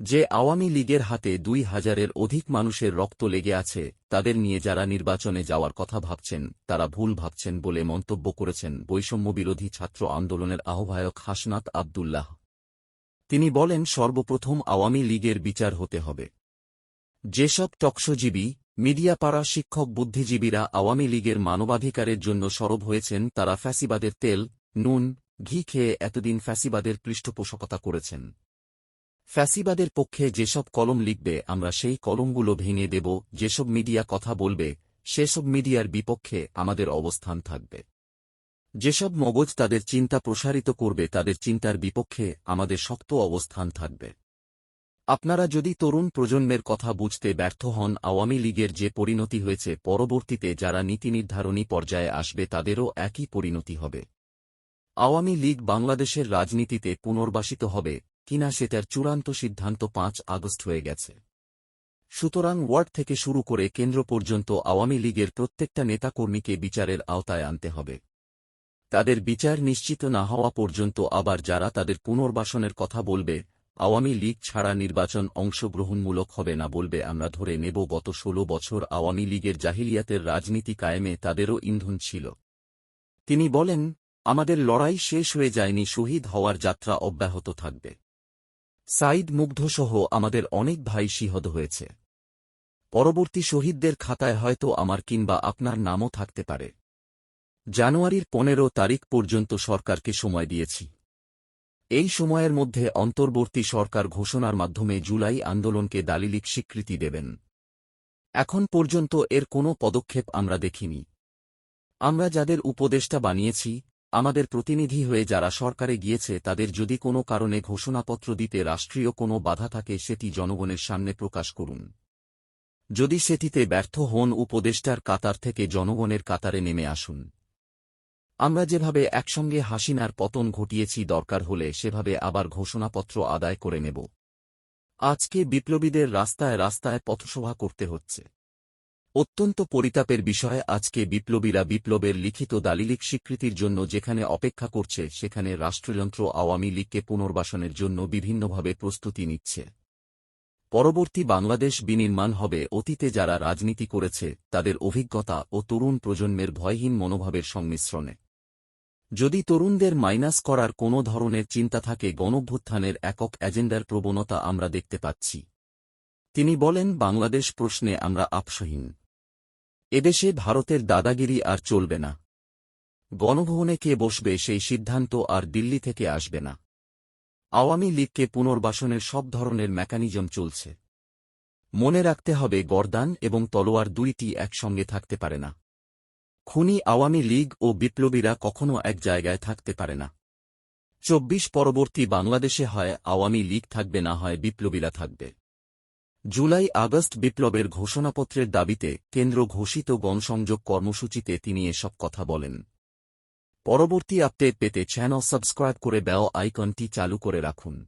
যে আওয়ামী লীগের হাতে দুই হাজারের অধিক মানুষের রক্ত লেগে আছে, তাদের নিয়ে যারা নির্বাচনে যাওয়ার কথা ভাবছেন, তারা ভুল ভাবছেন বলে মন্তব্য করেছেন বৈষম্যবিরোধী ছাত্র আন্দোলনের আহ্বায়ক হাসনাত আবদুল্লাহ। তিনি বলেন, সর্বপ্রথম আওয়ামী লীগের বিচার হতে হবে। যেসব টকশোজীবী, মিডিয়াপাড়া শিক্ষক বুদ্ধিজীবীরা আওয়ামী লীগের মানবাধিকারের জন্য সরব হয়েছেন, তারা ফ্যাসিবাদের তেল, নুন, ঘি খেয়ে এতদিন ফ্যাসিবাদের পৃষ্ঠপোষকতা করেছেন। ফ্যাসিবাদের পক্ষে যেসব কলম লিখবে, আমরা সেই কলমগুলো ভেঙে দেব, যেসব মিডিয়া কথা বলবে, সেসব মিডিয়ার বিপক্ষে আমাদের অবস্থান থাকবে। যেসব মগজ তাদের চিন্তা প্রসারিত করবে, তাদের চিন্তার বিপক্ষে আমাদের শক্ত অবস্থান থাকবে। আপনারা যদি তরুণ প্রজন্মের কথা বুঝতে ব্যর্থ হন, আওয়ামী লীগের যে পরিণতি হয়েছে, পরবর্তীতে যারা নীতি নির্ধারণী পর্যায়ে আসবে, তাদেরও একই পরিণতি হবে। আওয়ামী লীগ বাংলাদেশের রাজনীতিতে পুনর্বাসিত হবে কিনা সেটার চূড়ান্ত সিদ্ধান্ত পাঁচ আগস্ট হয়ে গেছে। সুতরাং ওয়ার্ড থেকে শুরু করে কেন্দ্র পর্যন্ত আওয়ামী লীগের প্রত্যেকটা নেতাকর্মীকে বিচারের আওতায় আনতে হবে। তাদের বিচার নিশ্চিত না হওয়া পর্যন্ত আবার যারা তাদের পুনর্বাসনের কথা বলবে, আওয়ামী লীগ ছাড়া নির্বাচন অংশগ্রহণমূলক হবে না বলবে আমরা ধরে নেব গত ষোলো বছর আওয়ামী লীগের জাহিলিয়াতের রাজনীতি কায়েমে তাদেরও ইন্ধন ছিল। তিনি বলেন, আমাদের লড়াই শেষ হয়ে যায়নি, শহীদ হওয়ার যাত্রা অব্যাহত থাকবে। সাইদ মুগ্ধসহ আমাদের অনেক ভাই শিহদ হয়েছে। পরবর্তী শহীদদের খাতায় হয়তো আমার কিংবা আপনার নামও থাকতে পারে। জানুয়ারির পনেরো তারিখ পর্যন্ত সরকারকে সময় দিয়েছি। এই সময়ের মধ্যে অন্তর্বর্তী সরকার ঘোষণার মাধ্যমে জুলাই আন্দোলনকে দালিলিক স্বীকৃতি দেবেন। এখন পর্যন্ত এর কোনো পদক্ষেপ আমরা দেখিনি। আমরা যাদের উপদেষ্টা বানিয়েছি আমাদের প্রতিনিধি হয়ে যারা সরকারে গিয়েছে তাদের যদি কোনো কারণে ঘোষণাপত্র দিতে রাষ্ট্রীয় কোনো বাধা থাকে সেটি জনগণের সামনে প্রকাশ করুন। যদি সেটিতে ব্যর্থ হন উপদেষ্টার কাতার থেকে জনগণের কাতারে নেমে আসুন। আমরা যেভাবে একসঙ্গে হাসিনার পতন ঘটিয়েছি দরকার হলে সেভাবে আবার ঘোষণাপত্র আদায় করে নেব। আজকে বিপ্লবীদের রাস্তায় রাস্তায় পথসভা করতে হচ্ছে। অত্যন্ত পরিতাপের বিষয় আজকে বিপ্লবীরা বিপ্লবের লিখিত দালিলিক স্বীকৃতির জন্য যেখানে অপেক্ষা করছে, সেখানে রাষ্ট্রযন্ত্র আওয়ামী লীগকে পুনর্বাসনের জন্য বিভিন্নভাবে প্রস্তুতি নিচ্ছে। পরবর্তী বাংলাদেশ বিনির্মাণ হবে, অতীতে যারা রাজনীতি করেছে, তাদের অভিজ্ঞতা ও তরুণ প্রজন্মের ভয়হীন মনোভাবের সংমিশ্রণে। যদি তরুণদের মাইনাস করার কোনো ধরনের চিন্তা থাকে, গণভ্যুত্থানের একক এজেন্ডার প্রবণতা আমরা দেখতে পাচ্ছি। তিনি বলেন, বাংলাদেশ প্রশ্নে আমরা আপসহীন। এদেশে ভারতের দাদাগিরি আর চলবে না। গণভবনে কে বসবে সেই সিদ্ধান্ত আর দিল্লি থেকে আসবে না। আওয়ামী লীগকে পুনর্বাসনের সব ধরনের মেকানিজম চলছে। মনে রাখতে হবে গরদান এবং তলোয়ার দুইটি একসঙ্গে থাকতে পারে না। খুনি আওয়ামী লীগ ও বিপ্লবীরা কখনো এক জায়গায় থাকতে পারে না। চব্বিশ পরবর্তী বাংলাদেশে হয় আওয়ামী লীগ থাকবে না হয় বিপ্লবীরা থাকবে। জুলাই আগস্ট বিপ্লবের ঘোষণাপত্রের দাবিতে কেন্দ্র ঘোষিত গণসংযোগ কর্মসূচিতে তিনি এসব কথা বলেন। পরবর্তী আপডেট পেতে চ্যানেল সাবস্ক্রাইব করে বেল আইকনটি চালু করে রাখুন।